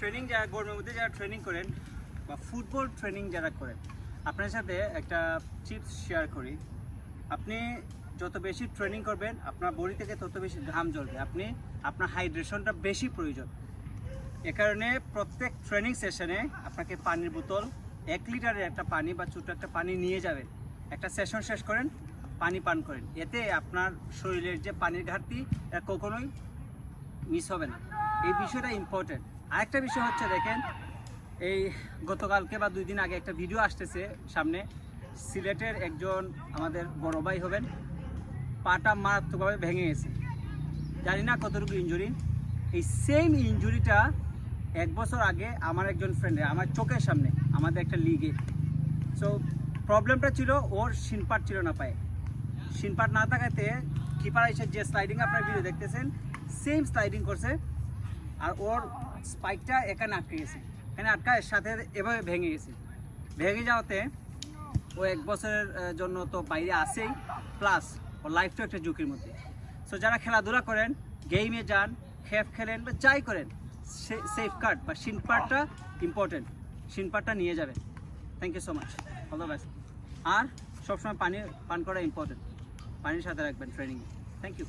Training যারা গরমের মধ্যে যারা ট্রেনিং করেন বা ফুটবল ট্রেনিং যারা করেন আপনার সাথে একটা চিপস শেয়ার করি। আপনি যত বেশি ট্রেনিং করবেন, আপনার বডি থেকে তত বেশি ঘাম জ্বলবে। আপনি আপনার হাইড্রেশনটা বেশি প্রয়োজন। এ কারণে প্রত্যেক ট্রেনিং সেশনে আপনাকে পানির বোতল, এক লিটারের একটা পানি বা ছোটো একটা পানি নিয়ে যাবেন। একটা সেশন শেষ করেন, পানি পান করেন। এতে আপনার শরীরের যে পানির ঘাটতি কখনোই মিস হবে না। এই বিষয়টা ইম্পর্টেন্ট আরেকটা বিষয় হচ্ছে, দেখেন, এই গতকালকে বা দুই দিন আগে একটা ভিডিও আসতেছে সামনে। সিলেটের একজন আমাদের বড় ভাই হবেন, পাটা মারাত্মকভাবে ভেঙে গেছে। জানি না কতটুকু ইঞ্জুরি এই সেম ইঞ্জুরিটা এক বছর আগে আমার একজন ফ্রেন্ডে আমার চোখের সামনে, আমাদের একটা লিগে সো প্রবলেমটা ছিল, ওর শিনপাট ছিল না পায়ে। শিনপাট না থাকাতে কিপার এসে যে স্লাইডিং আপনার ভিডিও দেখতেছেন সেম স্লাইডিং করছে, আর ওর স্পাইকটা এখানে আটকে গেছে। এখানে আটকায় সাথে এভাবে ভেঙে গেছে। ভেঙে যাওয়াতে ও এক বছরের জন্য তো বাইরে আসেই প্লাস ওর লাইফটাও একটা ঝুঁকির মধ্যে। সো যারা খেলাধুলা করেন গেমে যান খেপ খেলেন বা যাই করেন সেফ কার্ড বা শিনপারটা ইম্পর্টেন্ট শিনপারটা নিয়ে যাবেন। Thank you so much all the best আর সবসময় পানি, পান করা ইম্পর্টেন্ট পানির সাথে রাখবেন ট্রেনিংয়ে থ্যাংক ইউ